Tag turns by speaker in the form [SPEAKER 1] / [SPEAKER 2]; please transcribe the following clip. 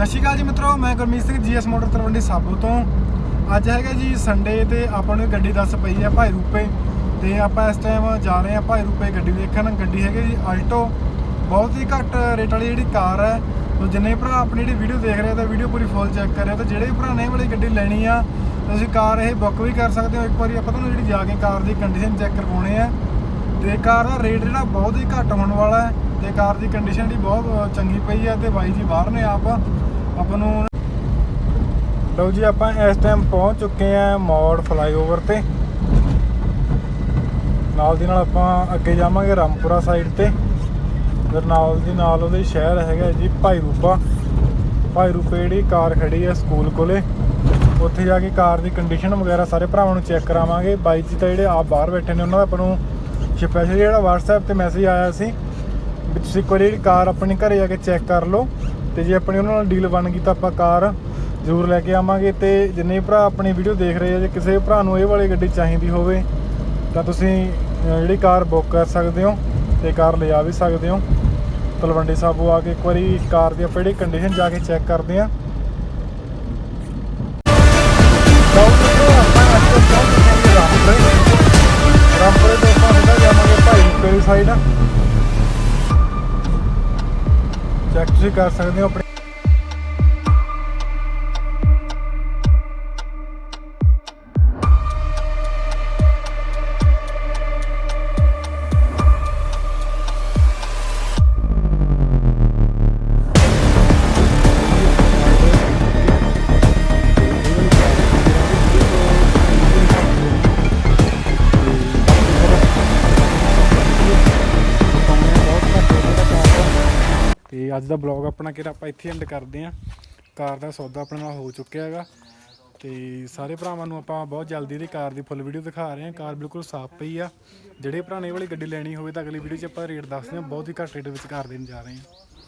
[SPEAKER 1] ਸਤਿ ਸ਼੍ਰੀ ਅਕਾਲ ਜੀ ਮਿੱਤਰੋ, ਮੈਂ ਗੁਰਮੀਤ ਸਿੰਘ, ਜੀਐਸ ਮੋਟਰ ਤਲਵੰਡੀ ਸਾਬੋ ਤੋਂ। ਅੱਜ ਹੈਗਾ ਜੀ ਸੰਡੇ ਤੇ ਆਪਾਂ ਨੂੰ ਗੱਡੀ ਦੱਸ ਪਈ ਹੈ ਭਾਈ ਰੂਪੇ। ਤੇ ਆਪਾਂ ਇਸ ਟਾਈਮ ਜਾ ਰਹੇ ਹਾਂ ਭਾਈ ਰੂਪੇ ਗੱਡੀ ਦੇਖਣ ਗੱਡੀ ਹੈਗੀ ਜੀ ਆਲਟੋ ਬਹੁਤ ਹੀ ਘੱਟ ਰੇਟ ਵਾਲੀ ਜਿਹੜੀ ਕਾਰ ਹੈ ਤੋ ਜਿੰਨੇ ਭਰਾ ਆਪਣੀ ਜਿਹੜੀ ਵੀਡੀਓ ਦੇਖ ਰਹੇ ਆ, ਤਾਂ ਵੀਡੀਓ ਪੂਰੀ ਫੁੱਲ ਚੈੱਕ ਕਰ ਕਰਿਓ। ਤੇ ਜਿਹੜੇ ਵੀ ਭਰਾ ਨੇ ਵਾਲੀ ਗੱਡੀ ਲੈਣੀ ਆ, ਤੁਸੀਂ ਕਾਰ ਇਹ ਬੁੱਕ ਵੀ ਕਰ ਸਕਦੇ ਹੋ। ਇੱਕ ਵਾਰੀ ਆਪਾਂ ਤੁਹਾਨੂੰ ਜਿਹੜੀ ਜਾ ਕੇ ਕਾਰ ਦੀ ਕੰਡੀਸ਼ਨ ਚੈੱਕ ਕਰਵਾਉਣੇ ਆ। ਤੇ ਕਾਰ ਦਾ ਰੇਟ ਜਿਹੜਾ ਬਹੁਤ ਹੀ ਘੱਟ ਹੋਣ ਵਾਲਾ ਹੈ। ਤੇ ਕਾਰ ਦੀ ਕੰਡੀਸ਼ਨ ਵੀ ਬਹੁਤ ਚੰਗੀ ਪਈ ਹੈ ਤੇ ਬਾਈ ਜੀ ਬਾਹਰ ਨੇ ਆਪ। ਆਪਾਂ ਨੂੰ ਲਓ ਜੀ, ਆਪਾਂ ਇਸ ਟਾਈਮ ਪਹੁੰਚ ਚੁੱਕੇ ਆ ਮੋੜ ਫਲਾਈਓਵਰ ਤੇ। ਨਾਲ ਦੀ ਨਾਲ ਆਪਾਂ ਅੱਗੇ ਜਾਵਾਂਗੇ ਰਾਮਪੁਰਾ ਸਾਈਡ ਤੇ। ਫਿਰ ਨਾਲ ਦੀ ਨਾਲ ਉਹਦੇ ਸ਼ਹਿਰ ਹੈਗਾ ਜੀ ਭਾਈ ਰੂਪਾ ਭਾਈ ਰੂਪੇ ਜਿਹੜੀ ਕਾਰ ਖੜੀ ਹੈ ਸਕੂਲ ਕੋਲੇ। ਉੱਥੇ ਜਾ ਕੇ ਕਾਰ ਦੀ ਕੰਡੀਸ਼ਨ ਵਗੈਰਾ ਸਾਰੇ ਭਰਾਵਾਂ ਨੂੰ ਚੈੱਕ ਕਰਾਵਾਂਗੇ। ਬਾਈ ਜੀ ਤਾਂ ਜਿਹੜੇ ਆਪ ਬਾਹਰ ਬੈਠੇ ਨੇ, ਉਹਨਾਂ ਦਾ ਆਪਾਂ ਨੂੰ ਸਪੈਸ਼ਲ ਜਿਹੜਾ WhatsApp ਤੇ ਮੈਸੇਜ ਆਇਆ ਸੀ। ਤੁਸੀਂ ਇੱਕ ਵਾਰੀ ਕਾਰ ਆਪਣੇ ਘਰੇ ਜਾ ਕੇ ਚੈੱਕ ਕਰ ਲਓ ਤੇ ਜੇ ਆਪਣੀ ਉਹਨਾਂ ਨਾਲ ਡੀਲ ਬਣ ਗਈ ਤਾਂ ਆਪਾਂ ਕਾਰ ਜ਼ਰੂਰ ਲੈ ਕੇ ਆਵਾਂਗੇ ਤੇ ਜਿੰਨੇ ਵੀ ਭਰਾ ਆਪਣੀ ਵੀਡੀਓ ਦੇਖ ਰਹੇ ਆ, ਜੇ ਕਿਸੇ ਭਰਾ ਨੂੰ ਇਹ ਵਾਲੀ ਗੱਡੀ ਚਾਹੀਦੀ ਹੋਵੇ, ਤਾਂ ਤੁਸੀਂ ਜਿਹੜੀ ਕਾਰ ਬੁੱਕ ਕਰ ਸਕਦੇ ਹੋ ਤੇ ਕਾਰ ਲਿਜਾ ਵੀ ਸਕਦੇ ਹੋ। ਤਲਵੰਡੀ ਸਾਬੋ ਆ ਕੇ ਇੱਕ ਵਾਰੀ ਕਾਰ ਦੀ ਆਪਾਂ ਜਿਹੜੀ ਕੰਡੀਸ਼ਨ ਜਾ ਕੇ ਚੈੱਕ ਕਰਦੇ ਆ। ਰਾਮਪੁਰੇ। ਤੋਂ ਆਪਾਂ ਸਿੱਧਾ ਜਾਵਾਂਗੇ ਭਾਈ ਰੂਪੇ ਸਾਈਡ ਚੈੱਕ ਤੁਸੀਂ ਕਰ ਸਕਦੇ ਹੋ ਆਪਣੀ ਤੇ ਅੱਜ ਦਾ ਬਲੌਗ ਆਪਣਾ ਕਿਹੜਾ ਆਪਾਂ ਇੱਥੇ ਐਂਡ ਕਰਦੇ ਆਂ ਕਾਰ ਦਾ ਸੌਦਾ ਆਪਣੇ ਨਾਲ ਹੋ ਚੁੱਕਿਆ ਹੈਗਾ। ਤੇ ਸਾਰੇ ਭਰਾਵਾਂ ਨੂੰ ਆਪਾਂ ਬਹੁਤ ਜਲਦੀ ਦੀ ਕਾਰ ਦੀ ਫੁੱਲ ਵੀਡੀਓ ਦਿਖਾ ਰਹੇ ਹਾਂ। ਕਾਰ ਬਿਲਕੁਲ ਸਾਫ਼ ਪਈ ਆ। ਜਿਹੜੇ ਭਰਾ ਨੇ ਵਾਲੀ ਗੱਡੀ ਲੈਣੀ ਹੋਵੇ ਤਾਂ ਅਗਲੀ ਵੀਡੀਓ 'ਚ ਆਪਾਂ ਰੇਟ ਦੱਸਦੇ ਹਾਂ। ਬਹੁਤ ਹੀ ਘੱਟ ਰੇਟ ਵਿੱਚ ਕਾਰ ਦੇਣ ਜਾ ਰਹੇ ਹਾਂ।